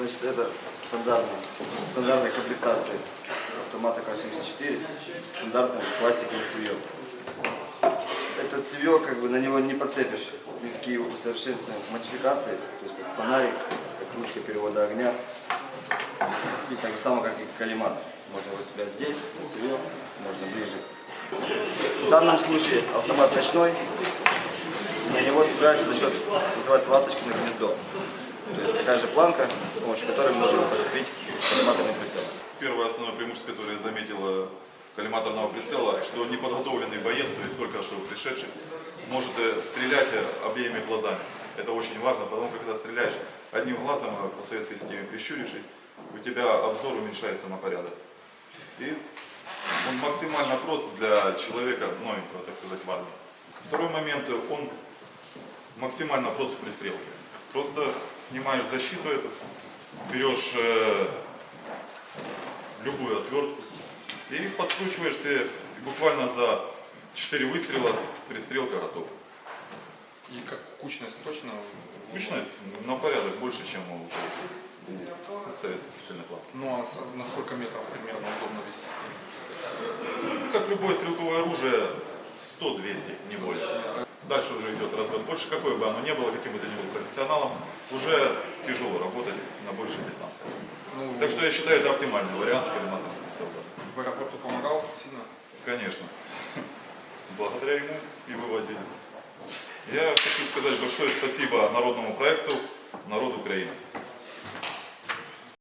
Значит, это стандартная, стандартная комплектация автомата К-74, стандартное пластиковое цевье. Это цевье, как бы на него не подцепишь никакие усовершенствования, модификации, то есть как фонарик, как ручка перевода огня, и так же само, как и коллимат. Можно выцеплять здесь, цевье, можно ближе. В данном случае автомат ночной, на него цепляется за счет, называется ласточкино гнездо. Такая же планка, с помощью которой можно подцепить коллиматорный прицел. Первое основное преимущество, которое я заметил коллиматорного прицела, что неподготовленный боец, то есть только что пришедший, может э, стрелять э, обеими глазами. Это очень важно, потому что когда стреляешь одним глазом, э, по советской системе прищурившись, у тебя обзор уменьшается на порядок. И он максимально прост для человека, новенького, так сказать, в армии. Второй момент, э, он максимально прост в пристрелке. Просто снимаешь защиту эту, берешь э, любую отвертку и подкручиваешься, и буквально за 4 выстрела пристрелка готова. И как кучность точно? Мощность на порядок больше, чем у, советских прицельных лап. Ну а на сколько метров примерно удобно вести стрельбу? Ну, Как любое стрелковое оружие, 100-200, не более. Дальше уже идет развод. Больше какое бы оно ни было, каким бы ты ни был профессионалом, уже тяжело работать на большей дистанции. Ну, Так что я считаю, это оптимальный вариант коллиматорного прицела. в аэропорту помогал сильно? Конечно. Благодаря ему и вывозили. Я хочу сказать большое спасибо народному проекту.